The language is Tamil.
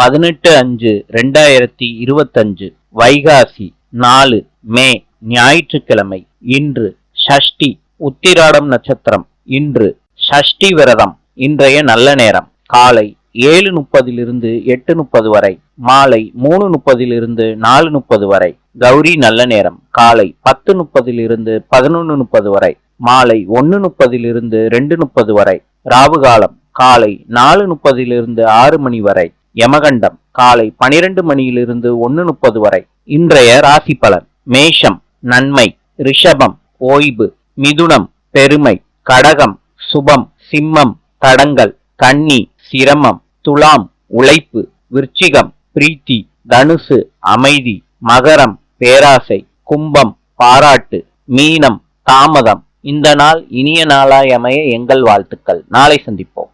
பதினெட்டு அஞ்சு ரெண்டாயிரத்தி இருபத்தஞ்சு வைகாசி நாலு மே ஞாயிற்றுக்கிழமை. இன்று ஷஷ்டி உத்திராடம் நட்சத்திரம். இன்று ஷஷ்டி விரதம். இன்றைய நல்ல நேரம். காலை ஏழு முப்பதிலிருந்து எட்டு முப்பது வரை. மாலை மூணு முப்பதிலிருந்து நாலு முப்பது வரை. கௌரி நல்ல நேரம். காலை பத்து முப்பதிலிருந்து பதினொன்று முப்பது வரை. மாலை ஒன்று முப்பதிலிருந்து ரெண்டு முப்பது வரை. ராவுகாலம். காலை நாலு முப்பதிலிருந்து ஆறு மணி வரை. யமகண்டம் காலை பனிரெண்டு மணியிலிருந்து ஒன்று முப்பது வரை. இன்றைய ராசி பலன் மேஷம் நன்மை ரிஷபம் ஓய்வு மிதுனம் பெருமை கடகம் சுபம் சிம்மம் தடங்கள் கன்னி சிரமம் துலாம் உழைப்பு விருச்சிகம் பிரீத்தி தனுசு அமைதி மகரம் பேராசை கும்பம் பாராட்டு மீனம் தாமதம். இந்த நாள் இனிய நாளாய் அமைய எங்கள் வாழ்த்துக்கள். நாளை சந்திப்போம்.